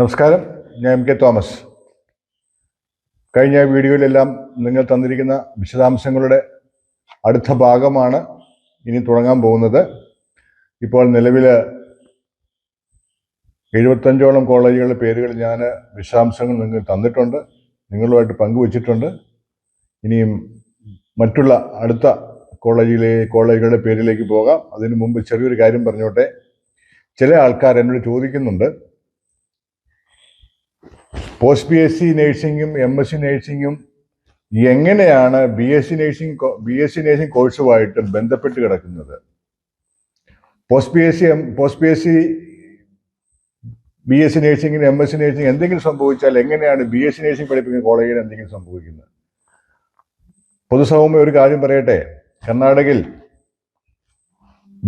നമസ്കാരം ഞാൻ M K Thomas കഴിഞ്ഞ വീഡിയോയിലെല്ലാം നിങ്ങൾ തന്നിരിക്കുന്ന വിശദാംശങ്ങളുടെ അടുത്ത ഭാഗമാണ് ഇനി തുടങ്ങാൻ പോകുന്നത് ഇപ്പോൾ നിലവിൽ എഴുപത്തഞ്ചോളം കോളേജുകളുടെ പേരുകൾ ഞാൻ വിശദാംശങ്ങൾ നിങ്ങൾ തന്നിട്ടുണ്ട് നിങ്ങളുമായിട്ട് പങ്കുവച്ചിട്ടുണ്ട് ഇനിയും മറ്റുള്ള അടുത്ത കോളേജിലെ കോളേജുകളുടെ പേരിലേക്ക് പോകാം അതിനു മുമ്പ് ചെറിയൊരു കാര്യം പറഞ്ഞോട്ടെ ചില ആൾക്കാർ എന്നോട് ചോദിക്കുന്നുണ്ട് പോസ്റ്റ് പി എസ് സി നേഴ്സിങ്ങും എം എസ് സി നേഴ്സിങ്ങും എങ്ങനെയാണ് B S C nursing B S C nursing കോഴ്സുമായിട്ട് ബന്ധപ്പെട്ട് കിടക്കുന്നത് post P S C post P S C B S C നേഴ്സിംഗിന് M S C nursing എന്തെങ്കിലും സംഭവിച്ചാൽ എങ്ങനെയാണ് ബി എസ് സി നേഴ്സിംഗ് പഠിപ്പിക്കുന്ന കോളേജിൽ എന്തെങ്കിലും സംഭവിക്കുന്നത് പൊതുസമൂഹം ഒരു കാര്യം പറയട്ടെ കർണാടകയിൽ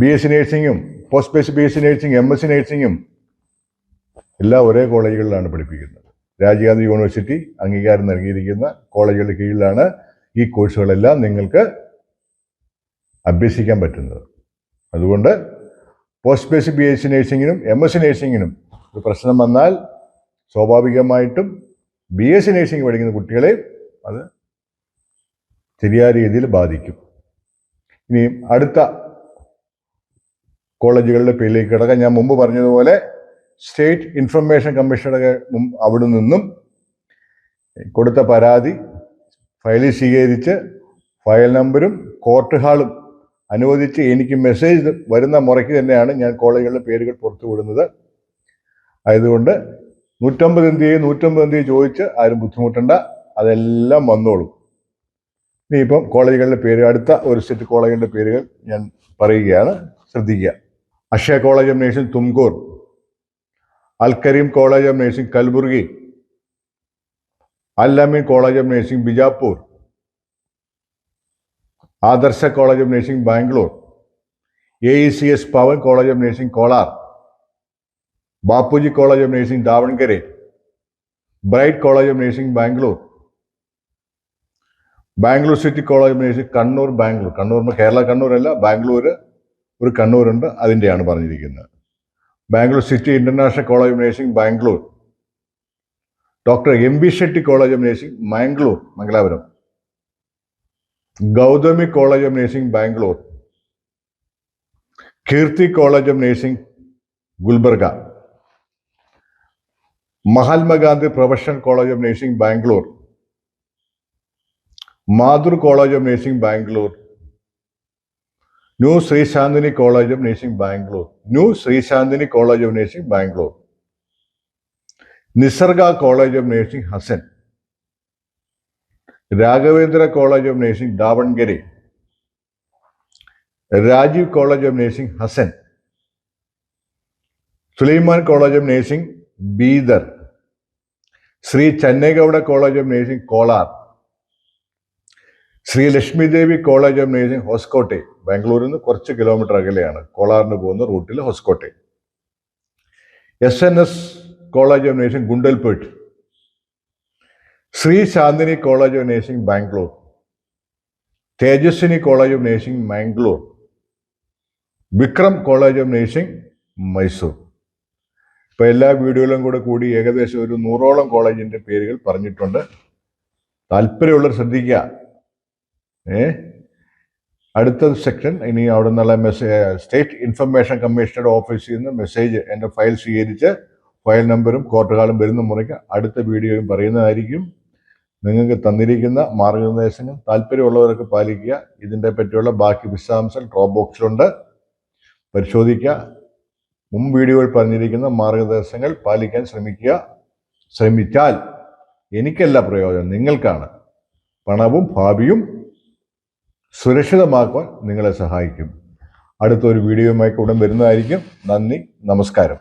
B S C നേഴ്സിങ്ങും post P S C B S C nursing M S C നേഴ്സിങ്ങും എല്ലാം ഒരേ കോളേജുകളിലാണ് പഠിപ്പിക്കുന്നത് രാജീവ് യൂണിവേഴ്സിറ്റി അംഗീകാരം നൽകിയിരിക്കുന്ന കോളേജുകളുടെ കീഴിലാണ് ഈ കോഴ്സുകളെല്ലാം നിങ്ങൾക്ക് അഭ്യസിക്കാൻ പറ്റുന്നത് അതുകൊണ്ട് post base B S C നേഴ്സിങ്ങിനും M S C നേഴ്സിങ്ങിനും ഒരു പ്രശ്നം വന്നാൽ സ്വാഭാവികമായിട്ടും ബി എസ് സി നേഴ്സിംഗ് പഠിക്കുന്ന കുട്ടികളെ അത് ശരിയായ രീതിയിൽ ബാധിക്കും ഇനി അടുത്ത കോളേജുകളുടെ പേരിലേക്ക് കിടക്കാൻ ഞാൻ മുമ്പ് പറഞ്ഞതുപോലെ സ്റ്റേറ്റ് ഇൻഫർമേഷൻ കമ്മീഷണറുടെ അവിടെ നിന്നും കൊടുത്ത പരാതി ഫയൽ സ്വീകരിച്ച് ഫയൽ നമ്പരും കോർട്ട് ഹാളും അനുവദിച്ച് എനിക്ക് മെസ്സേജ് വരുന്ന മുറയ്ക്ക് തന്നെയാണ് ഞാൻ കോളേജുകളുടെ പേരുകൾ പുറത്തുവിടുന്നത് ആയതുകൊണ്ട് നൂറ്റമ്പത് എന്ത് നൂറ്റമ്പത് എന്ത് ചോദിച്ച് ആരും ബുദ്ധിമുട്ടണ്ട അതെല്ലാം വന്നോളും ഇപ്പം കോളേജുകളുടെ പേര് അടുത്ത ഒരു സെറ്റ് കോളേജുകളുടെ പേരുകൾ ഞാൻ പറയുകയാണ് ശ്രദ്ധിക്കുക Akshaya college of nation Tumkur Al Kareem college of nursing Kalburgi Al Ameen college of nursing Bijapur Adarsha college of nursing Bangalore A E C S Pavan college of nursing Kolar Bapuji college of nursing Davangere bright college of nursing Bangalore Bangalore city college of nursing Kannur Bangalore Kannur Kerala കണ്ണൂരല്ല Bangalore ഒരു കണ്ണൂരുണ്ട് അതിൻ്റെയാണ് പറഞ്ഞിരിക്കുന്നത് Bangalore city international college of nursing Bangalore doctor M B Shetty college of nursing Mangalore Mangalapuram Gautami college of nursing Bangalore Keerthi college of nursing Gulbarga Mahatma Gandhi professional college of nursing Bangalore Mathru college of nursing Bangalore New Sri Chandini College of Nursing, Bangalore. New Sri Chandini College of Nursing, Bangalore. Nisarga College of Nursing, Hassan. Raghavendra College of Nursing, Davangere. Rajiv College of Nursing, Hassan. Suleiman College of Nursing, Bidar. Sri Channegowda College of Nursing, Kolar. Sri Lakshmi Devi college of nursing Hoskote ബാംഗ്ലൂരിൽ നിന്ന് കുറച്ച് kilometre അകലെയാണ് കോളാറിന് പോകുന്ന റൂട്ടിൽ Hoskote S N S college of nursing Gundlupet Sri Shanthini college of nursing Bangalore Tejaswini college of nursing Mangalore Vikram college of nursing Mysore ഇപ്പം എല്ലാ വീഡിയോയിലും കൂടെ കൂടി ഏകദേശം ഒരു നൂറോളം കോളേജിൻ്റെ പേരുകൾ പറഞ്ഞിട്ടുണ്ട് താല്പര്യമുള്ളവർ ശ്രദ്ധിക്കുക ഏ അടുത്ത സെക്ഷൻ ഇനി അവിടെ നിന്നുള്ള മെസ്സേജ് സ്റ്റേറ്റ് ഇൻഫർമേഷൻ കമ്മീഷണറുടെ ഓഫീസിൽ നിന്ന് മെസ്സേജ് എൻ്റെ ഫയൽ സ്വീകരിച്ച് ഫയൽ നമ്പരും കോർട്ടുകാളും വരുന്ന മുറയ്ക്ക് അടുത്ത വീഡിയോയും പറയുന്നതായിരിക്കും നിങ്ങൾക്ക് തന്നിരിക്കുന്ന മാർഗനിർദ്ദേശങ്ങൾ താല്പര്യമുള്ളവരൊക്കെ പാലിക്കുക ഇതിൻ്റെ പറ്റിയുള്ള ബാക്കി വിശദാംശങ്ങൾ ഡ്രോപ്പ് ബോക്സിലുണ്ട് പരിശോധിക്കുക മുൻ വീഡിയോയിൽ പറഞ്ഞിരിക്കുന്ന മാർഗനിർദ്ദേശങ്ങൾ പാലിക്കാൻ ശ്രമിക്കുക ശ്രമിച്ചാൽ എനിക്കല്ല പ്രയോജനം നിങ്ങൾക്കാണ് പണവും ഭാവിയും സുരക്ഷിതമാക്കുവാൻ നിങ്ങളെ സഹായിക്കും അടുത്തൊരു വീഡിയോയുമായി ഉടൻ വരുന്നതായിരിക്കും നന്ദി നമസ്കാരം